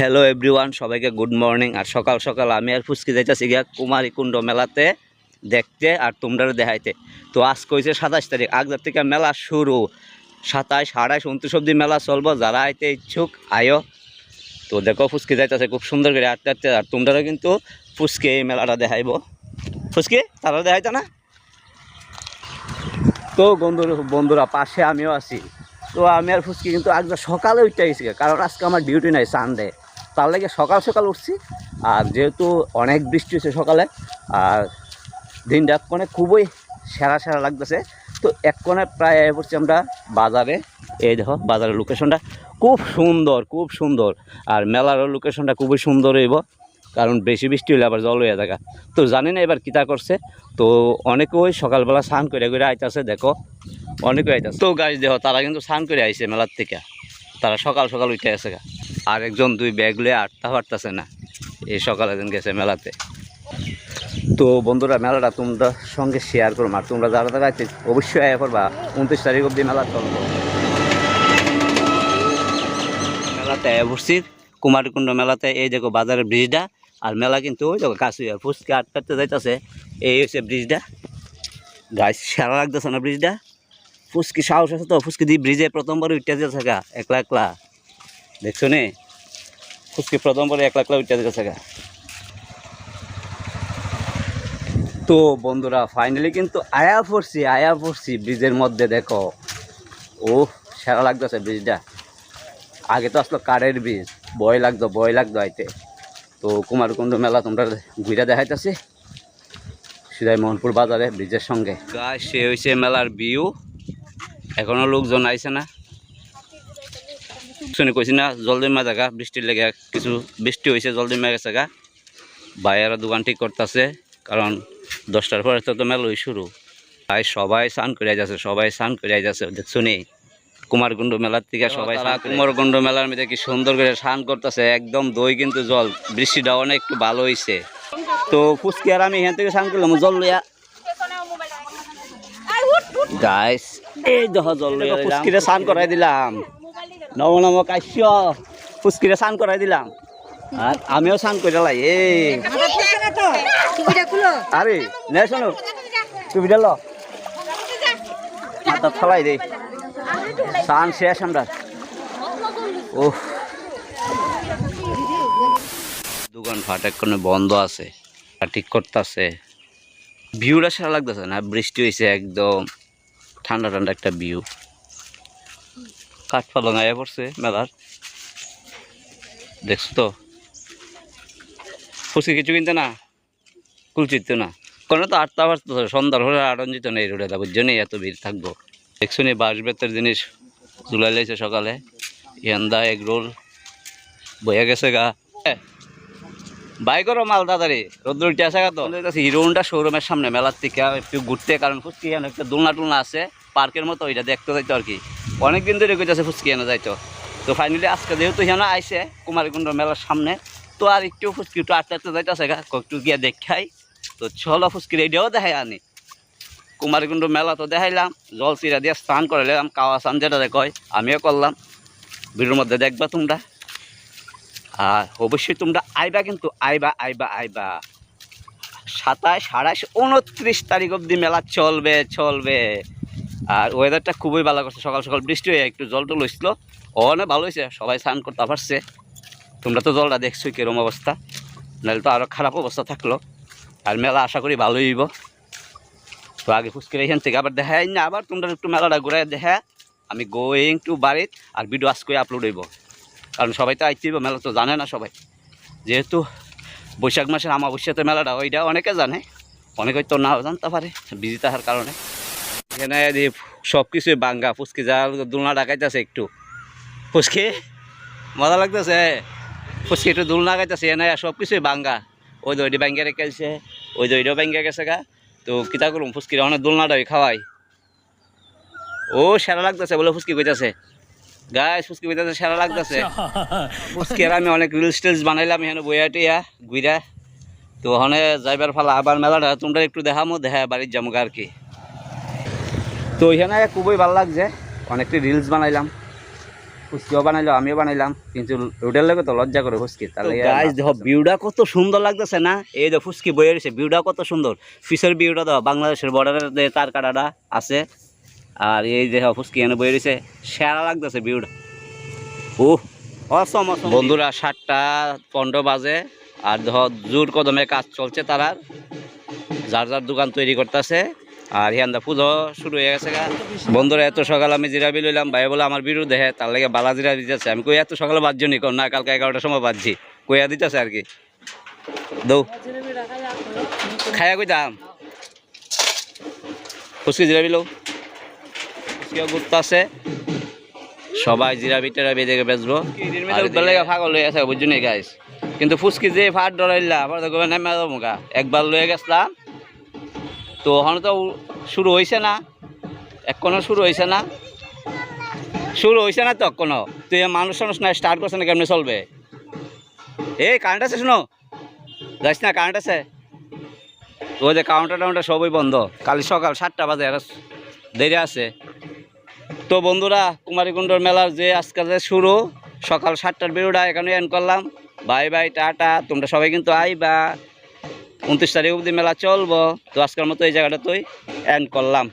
Hello everyone সবাইকে good morning আর সকাল সকাল আমি আর ফুচকি যাইতেছি গিয়া কুমারী কুণ্ড মেলাতে দেখতে আর তোমরা দেখাইতে। তো আজ কইছে সাতাশ তারিখ। আগদার থেকে মেলা শুরু। সাতাশ আড়াইশ উনত্রিশ অব্দি মেলা চলবো। যারা আইতে ইচ্ছুক, আয়ো। তো দেখো, ফুচকি যাইতেছে, খুব সুন্দর করে আটতে আটতে আর তোমরা কিন্তু ফুচকি এই মেলাটা দেখাইব। ফুচকি তারা দেখাইতো না? তো বন্ধুর, বন্ধুরা, পাশে আমিও আছি। তো আমি আর ফুচকি কিন্তু আজকে সকালে উঠতে গেছি কারণ আজকে আমার ডিউটি নাই সানডে তার লাগে সকাল সকাল উঠছি, আর যেহেতু অনেক বৃষ্টি হয়েছে সকালে, আর দিনটা কোণে খুবই সেরা সেরা লাগতেছে। তো এক কোণে প্রায় পড়ছি আমরা বাজারে। এই দেখো, বাজারের লোকেশনটা খুব সুন্দর খুব সুন্দর। আর মেলারও লোকেশনটা খুবই সুন্দর হইব, কারণ বেশি বৃষ্টি হলে আবার জল হয়ে থাকা। তো জানি না এবার কিতা করছে। তো অনেকে ওই সকালবেলা স্নান করে করে আইতাছে, দেখো। অনেকে আইতাছে। তো গাছ দেখো, তারা কিন্তু স্নান করে আইছে মেলার থেকে। তারা সকাল সকাল উঠে আসে গা। আর একজন দুই ব্যাগ লয়ে আটটা পারতেছে না। এই সকালে দিন গেছে মেলাতে। তো বন্ধুরা, মেলাটা তোমরা সঙ্গে শেয়ার করো, আর তোমরা যারা যারা আছে অবশ্যই আয়া করবা। উনত্রিশ তারিখ অব্দি মেলা চলবো। মেলাতে আয়া কুমারকুণ্ড মেলাতে, এই দেখো বাজারের ব্রিজটা, আর মেলা কিন্তু ওই দেখো কাছে ফুচকা আটকাতে যাইতেছে। এই হচ্ছে ব্রিজটা। গাছ সারা লাগতেছে না ব্রিজটা? ফুচকি সাহস আছে তো, ফুচকি দিয়ে ব্রিজে প্রথমবার উঠতে যেতে গা, একলা একলা। দেখছ নে? ফুচকি প্রথমবারে একলা একলা উঠতে যেতে গা। তো বন্ধুরা ফাইনালি কিন্তু আয়া পড়ছি আয়া পড়ছি ব্রিজের মধ্যে দেখো। ও সেরা লাগতেছে ব্রিজটা। আগে তো আসলো কারের ব্রিজ ভয় লাগতো ভয় লাগতো আইতে। তো কুমারকুণ্ড মেলা তোমরা ঘুরে দেখাইতেছি। সিধাই মোহনপুর বাজারে ব্রিজের সঙ্গে। গাছ সে হয়েছে মেলার ভিউ এখনও লোকজন আইছে না। শুনে কইছি না জলদিমা জায়গা বৃষ্টির লেগে কিছু বৃষ্টি হয়েছে জলদিমা গেছে গা বাইরের দোকান ঠিক করতেছে কারণ দশটার পরে তো মেলোই শুরু। তাই সবাই স্নান করে যাচ্ছে সবাই স্নান করে যাচ্ছে। দেখছ নি কুমারকুণ্ড মেলার থেকে সবাই কুমারকুণ্ড মেলার মধ্যে কি সুন্দর করে স্নান করতেছে একদম দই কিন্তু জল। বৃষ্টিটা অনেক একটু ভালো হয়েছে তো ফুচকি আর আমি এখান থেকে স্নান করলাম জল লইয়া। গাইস এই দেখ জল লইয়া ফুচকিরে স্নান করাই দিলাম। নব নম কাশ্য ফুচকিরে স্নান করাই দিলাম। আর আমিও স্নান করে লাই, এই। আরে, নে শোনো তুমি ল। ফলাই দে। স্নান শেষ আমরা। ও দোকান ফাট এক্ষণে বন্ধ আছে ঠিক করতেছে। ভিউটা সারা লাগতেছে না, বৃষ্টি হয়েছে একদম। ঠান্ডা ঠান্ডা একটা ভিউ। কাঠ পালং আয়া পড়ছে মেলার। দেখছ তো? ফুসকি কিছু কিনতে না? কুলচিত না? কোনো তো আটটা বাজতে সন্ধ্যার হলে আটঞ্জিত নেই রোডে। বুঝছ নেই? এত ভিড় থাকব। দেখছ নি বাঁশ বেতের জিনিস জুলাই লাইছে সকালে। ইয়ান্দা এগ রোল, বইয়া গেছে গা। বাই করো মাল তাড়াতাড়ি। রোদ্র উঠে আসে গা তো। হিরো শোরুমের সামনে, মেলার থেকে। একটু ঘুরতে, কারণ ফুচকি একটা দোলনা টোলনা আছে। পার্কের মতো, ওইটা দেখতে যাইতো আর কি। অনেক দিন ধরে কইতেছে ফুচকি এনে যাইতো। তো ফাইনালি আজকে যেহেতু এখানে আইসে কুমারকুণ্ড মেলার সামনে, তো আর একটু ফুচকি একটু আটতে আটতে যাইতেছে গা একটু গিয়ে দেখাই। তো চলো ফুচকি রেডিও দেখাই আনি। কুমারকুণ্ড মেলা তো দেখাইলাম, জল চিরা দিয়ে স্নান করাইলাম কাওয়া স্নান যেটা কয়, আমিও করলাম। ভিডিওর মধ্যে দেখবা তোমরা। আর অবশ্যই তোমরা আইবা কিন্তু আইবা আইবা আইবা। সাতাশ আঠাশ উনত্রিশ তারিখ অবধি মেলা চলবে চলবে। আর ওয়েদারটা খুবই ভালো করছে। সকাল সকাল বৃষ্টি হয়ে একটু জল টল হয়েছিল অনেক ভালো হয়েছে সবাই স্নান করতে পারছে। তোমরা তো জলটা দেখছোই কিরম অবস্থা। নাহলে তো আরও খারাপ অবস্থা থাকল। আর মেলা আশা করি ভালোই হইব। তো আগে ফুচকির এখান থেকে আবার দেখাই না, আবার তোমরা একটু মেলাটা ঘুরে দেখা আমি গোয়িং টু বাড়িত আর ভিডিও আজ করে আপলোড হইব। কারণ সবাই তো আইতেইব, মেলা তো জানে না সবাই। যেহেতু বৈশাখ মাসের আমাবস্যাতে মেলাটা, ওইটা অনেকে জানে। অনেকে তো নাও জানতে পারে বিজি থাকার কারণে। এখানে সব কিছুই বাঙ্গা, ফুচকি, যা দোলনা ডাকাইতেছে একটু। ফুচকি? মজা লাগতেছে? ফুচকি একটু দোলনা গাইতেছে এনে সব কিছুই বাঙ্গা। ওই দইটি ব্যাঙ্গে রেখেছে ওই দইটাও ব্যাঙ্গে গেছে গা। তো কিতা করুম, ফুচকির অনেক দোলনাটাই খাওয়াই। ও, সেরা লাগতেছে বলে ফুচকি কইতাছে। গাছ ফুচকি কইতাছে, সেরা লাগতেছে। ফুচকি আর আমি অনেক রিলস টিলস বানাইলাম, এখানে বইয়া টিয়া গুইরা তো ওখানে যাইবার ফালা, আবার মেলাটা তোমরা একটু দেখামো দেখা বাড়ির যাব আর কি। তো এখানে খুবই ভালো লাগছে। অনেকটি রিলস বানাইলাম। ফুচকিও বানাইলো আমিও বানাইলাম। কিন্তু রোডের লোকে তো লজ্জা করে ফুচকি তাহলে দেখো ভিউটা কত সুন্দর লাগতেছে না? এই দেখো ফুচকি বয়ে রয়েছে ভিউটা কত সুন্দর। ফিসের ভিউটা দেখো বাংলাদেশের বর্ডারের যে তার কাটাটা আছে। আর এই দেখো ফুচকি এনে বয়ে রয়েছে সেরা লাগতেছে ভিউটা ও অসম অসম বন্ধুরা সাতটা পনেরো বাজে। আর ধর জোর কদমে কাজ চলছে তারা যার যার দোকান তৈরি করতেছে। আর হিয়ান্দা পুজো শুরু হয়ে গেছে গা। বন্ধুরা, এত সকাল আমি জিরাবি লইলাম, ভাই বলে আমার বিরুদ্ধে দেখে তার লাগে বালা জিরা দিতেছে। আমি কই, এত সকালে বাজছো নি? না, কালকে এগারোটার সময় বাজছি। কইয়া দিতেছে আর কি। দৌ। খাইয়া কই দাম? ফুচকি জিরাবি লও। ফুচকিও ঘুরতে আছে সবাই জিরাবি টেরাবি দেখে বেচবো। এদের হয়ে গেছে, বুঝছ নি গাইস কিন্তু ফুচকি যে ফাট ডরাইলা আবার দেখো নেমে যাব গা। একবার লয়ে গেছিলাম তো ওখানে তো শুরু হয়েছে না, এখনও শুরু হয়েছে না। শুরু হয়েছে না তো এখনও। তুই মানুষ টানুষ না স্টার্ট করছে না, কেমনি চলবে? এই কারেন্ট আছে শুনো। যাইস না কারেন্ট আছে। ওই যে কাউন্টার টাউন্টার সবই বন্ধ। কাল সকাল সাতটা বাজে আর দেরি আছে। তো বন্ধুরা, কুমারীকুণ্ডর মেলার যে আজকাল যে শুরু, সকাল সাতটার বেরোটা এখানে এন করলাম। বাই বাই, টাটা। তোমরা সবাই কিন্তু আইবা। উনত্রিশ তারিখ অব্দি মেলা চলবো। তো আজকের মতো এই জায়গাটা তুই এন্ড করলাম।